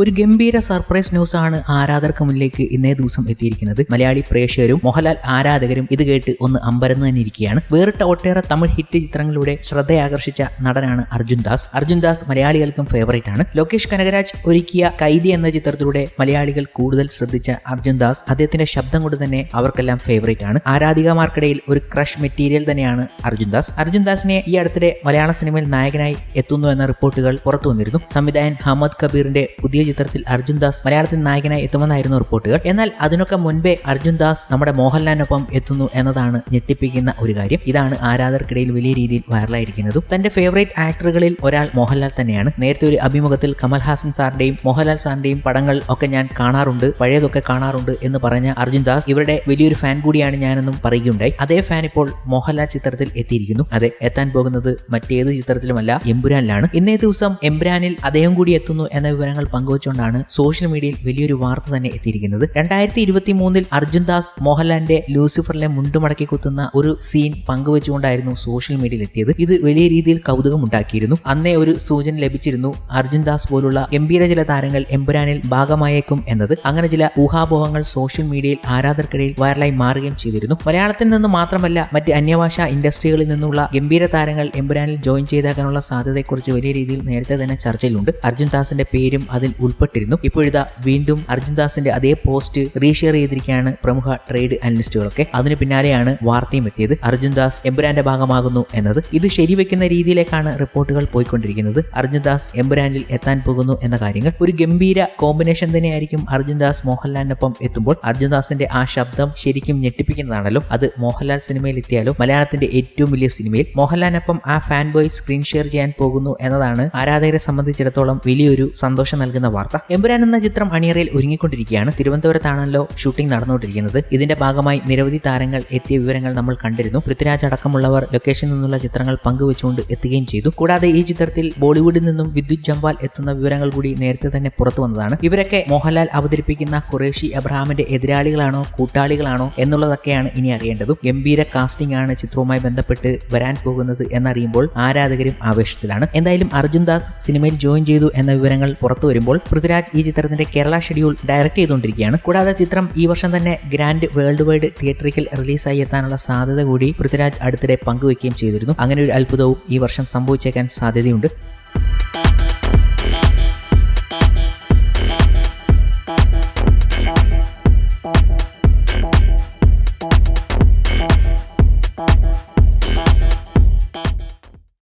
ഒരു ഗംഭീര surprise news ആണ് ആരാധകർക്ക് മുന്നിലേക്ക് ഇന്നേ ദിവസം എത്തിയിരിക്കുന്നത്. മലയാളി പ്രേക്ഷകരും മോഹൻലാൽ ആരാധകരും ഇത് കേട്ട് ഒന്ന് അമ്പരന്ന് തന്നെ ഇരിക്കുകയാണ്. വേറിട്ട ഒട്ടേറെ തമിഴ് ഹിറ്റ് ചിത്രങ്ങളിലൂടെ ശ്രദ്ധയാകർഷിച്ച നടനാണ് അർജുൻ ദാസ്. അർജുൻ ദാസ് മലയാളികൾക്കും ഫേവറേറ്റ് ആണ്. ലോകേഷ് കനകരാജ് ഒരുക്കിയ കൈദി എന്ന ചിത്രത്തിലൂടെ മലയാളികൾ കൂടുതൽ ശ്രദ്ധിച്ച അർജുൻ ദാസ് അദ്ദേഹത്തിന്റെ ശബ്ദം കൊണ്ട് തന്നെ അവർക്കെല്ലാം ഫേവറേറ്റ് ആണ്. ആരാധികമാർക്കിടയിൽ ഒരു ക്രഷ് മെറ്റീരിയൽ തന്നെയാണ് അർജുൻ ദാസ്. അർജുൻ ദാസിനെ ഈ അടുത്തിടെ മലയാള സിനിമയിൽ നായകനായി എത്തുന്നു എന്ന റിപ്പോർട്ടുകൾ പുറത്തു വന്നിരുന്നു സംവിധായകൻ ഹമ്മദ് കബീറിന്റെ പുതിയ ചിത്രത്തിൽ അർജുൻ ദാസ് മലയാളത്തിൽ നായകനായി എത്തുമെന്നായിരുന്നു റിപ്പോർട്ടുകൾ. എന്നാൽ അതിനൊക്കെ മുൻപേ അർജുൻ ദാസ് നമ്മുടെ മോഹൻലാലിനൊപ്പം എത്തുന്നു എന്നതാണ് ഞെട്ടിപ്പിക്കുന്ന ഒരു കാര്യം. ഇതാണ് ആരാധകർക്കിടയിൽ വലിയ രീതിയിൽ വൈറലായിരിക്കുന്നതും. തന്റെ ഫേവറേറ്റ് ആക്ടറുകളിൽ ഒരാൾ മോഹൻലാൽ തന്നെയാണ്. നേരത്തെ ഒരു അഭിമുഖത്തിൽ കമൽഹാസൻ സാറിന്റെയും മോഹൻലാൽ സാറിന്റെയും പടങ്ങൾ ഒക്കെ ഞാൻ കാണാറുണ്ട് പഴയതൊക്കെ കാണാറുണ്ട് എന്ന് പറഞ്ഞ അർജുൻ ദാസ് ഇവരുടെ വലിയൊരു ഫാൻ കൂടിയാണ് ഞാനെന്നും പറയുകയുണ്ടായി. അതേ ഫാൻ ഇപ്പോൾ മോഹൻലാൽ ചിത്രത്തിൽ എത്തിയിരിക്കുന്നു. അതെ എത്താൻ പോകുന്നത് മറ്റേത് ചിത്രത്തിലുമല്ല എമ്പുരാനിലാണ്. ഇന്നേ ദിവസം എംബ്രാനിൽ അദ്ദേഹം കൂടി എത്തുന്നു എന്ന വിവരങ്ങൾ പങ്കുവച്ചുകൊണ്ടാണ് സോഷ്യൽ മീഡിയയിൽ വലിയൊരു വാർത്ത തന്നെ എത്തിയിരിക്കുന്നത്. രണ്ടായിരത്തി ഇരുപത്തി മൂന്നിൽ അർജുൻ ദാസ് മോഹൻലാലിന്റെ ലൂസിഫറിലെ മുണ്ടുമടക്കി കുത്തുന്ന ഒരു സീൻ പങ്കുവച്ചുകൊണ്ടായിരുന്നു സോഷ്യൽ മീഡിയയിൽ എത്തിയത്. ഇത് വലിയ രീതിയിൽ കൗതുകമുണ്ടാക്കിയിരുന്നു അന്നേ ഒരു സൂചന ലഭിച്ചിരുന്നു അർജുൻ ദാസ് പോലുള്ള ഗംഭീര ചില താരങ്ങൾ എമ്പുരാനിൽ ഭാഗമായേക്കും എന്നത്. അങ്ങനെ ചില ഊഹാപോഹങ്ങൾ സോഷ്യൽ മീഡിയയിൽ ആരാധകർക്കിടയിൽ വൈറലായി മാറുകയും ചെയ്തിരുന്നു. മലയാളത്തിൽ നിന്ന് മാത്രമല്ല മറ്റ് അന്യഭാഷാ ഇൻഡസ്ട്രികളിൽ നിന്നുള്ള ഗംഭീര താരങ്ങൾ എമ്പുരാനിൽ ജോയിൻ ചെയ്താകാനുള്ള സാധ്യതയെക്കുറിച്ച് വലിയ രീതിയിൽ നേരത്തെ തന്നെ ചർച്ചയിലുണ്ട്. അർജുൻ ദാസിന്റെ പേരും അതിൽ ഉൾപ്പെട്ടിരുന്നു. ഇപ്പോഴിതാ വീണ്ടും അർജുൻദാസിന്റെ അതേ പോസ്റ്റ് റീഷെയർ ചെയ്തിരിക്കുകയാണ് പ്രമുഖ ട്രേഡ് അനലിസ്റ്റുകളൊക്കെ. അതിന് പിന്നാലെയാണ് വാർത്തയും എത്തിയത്. അർജുൻദാസ് ദാസ് എമ്പുരാന്റെ ഭാഗമാകുന്നു എന്നത്. ഇത് ശരിവെക്കുന്ന രീതിയിലേക്കാണ് റിപ്പോർട്ടുകൾ പോയിക്കൊണ്ടിരിക്കുന്നത്. അർജുൻദാസ് ദാസ് എമ്പുരാനിൽ എത്താൻ പോകുന്നു എന്ന കാര്യങ്ങൾ. ഒരു ഗംഭീര കോമ്പിനേഷൻ തന്നെയായിരിക്കും അർജുൻദാസ് മോഹൻലാലിനൊപ്പം എത്തുമ്പോൾ. അർജുൻദാസിന്റെ ആ ശബ്ദം ശരിക്കും ഞെട്ടിപ്പിക്കുന്നതാണല്ലോ. അത് മോഹൻലാൽ സിനിമയിൽ എത്തിയാലോ? മലയാളത്തിന്റെ ഏറ്റവും വലിയ സിനിമയിൽ മോഹൻലാലിനൊപ്പം ആ ഫാൻ ബോയ് സ്ക്രീൻ ഷെയർ ചെയ്യാൻ പോകുന്നു എന്നതാണ് ആരാധകരെ സംബന്ധിച്ചിടത്തോളം വലിയൊരു സന്തോഷം നൽകുന്ന വാർത്ത. എമ്പുരാൻ എന്ന ചിത്രം അണിയറയിൽ ഒരുങ്ങിക്കൊണ്ടിരിക്കുകയാണ്. തിരുവനന്തപുരത്താണല്ലോ ഷൂട്ടിംഗ് നടന്നുകൊണ്ടിരിക്കുന്നത്. ഇതിന്റെ ഭാഗമായി നിരവധി താരങ്ങൾ എത്തിയ വിവരങ്ങൾ നമ്മൾ കണ്ടിരുന്നു. പൃഥ്വിരാജ് അടക്കമുള്ളവർ ലൊക്കേഷനിൽ നിന്നുള്ള ചിത്രങ്ങൾ പങ്കുവെച്ചുകൊണ്ട് എത്തുകയും ചെയ്തു. കൂടാതെ ഈ ചിത്രത്തിൽ ബോളിവുഡിൽ നിന്നും വിദ്യുത് ജംവാൽ എത്തുന്ന വിവരങ്ങൾ കൂടി നേരത്തെ തന്നെ പുറത്തു വന്നതാണ്. ഇവരൊക്കെ മോഹൻലാൽ അവതരിപ്പിക്കുന്ന ഖുറേഷി അബ്രഹാമിന്റെ എതിരാളികളാണോ കൂട്ടാളികളാണോ എന്നുള്ളതൊക്കെയാണ് ഇനി അറിയേണ്ടതും. ഗംഭീര കാസ്റ്റിംഗ് ആണ് ചിത്രവുമായി ബന്ധപ്പെട്ട് വരാൻ പോകുന്നത് എന്നറിയുമ്പോൾ ആരാധകരും ആവേശത്തിലാണ്. എന്തായാലും അർജുൻ ദാസ് സിനിമയിൽ ജോയിൻ ചെയ്തു എന്ന വിവരങ്ങൾ പുറത്തു വരുമ്പോൾ പൃഥ്വിരാജ് ഈ ചിത്രത്തിന്റെ കേരള ഷെഡ്യൂൾ ഡയറക്ട് ചെയ്തുകൊണ്ടിരിക്കുകയാണ്. കൂടാതെ ചിത്രം ഈ വർഷം തന്നെ ഗ്രാൻഡ് വേൾഡ് വൈഡ് തിയേറ്ററിക്കൽ റിലീസായി എത്താനുള്ള സാധ്യത കൂടി പൃഥ്വിരാജ് അടുത്തിടെ പങ്കുവയ്ക്കുകയും ചെയ്തിരുന്നു. അങ്ങനെ ഒരു അത്ഭുതവും ഈ വർഷം സംഭവിച്ചേക്കാൻ സാധ്യതയുണ്ട്.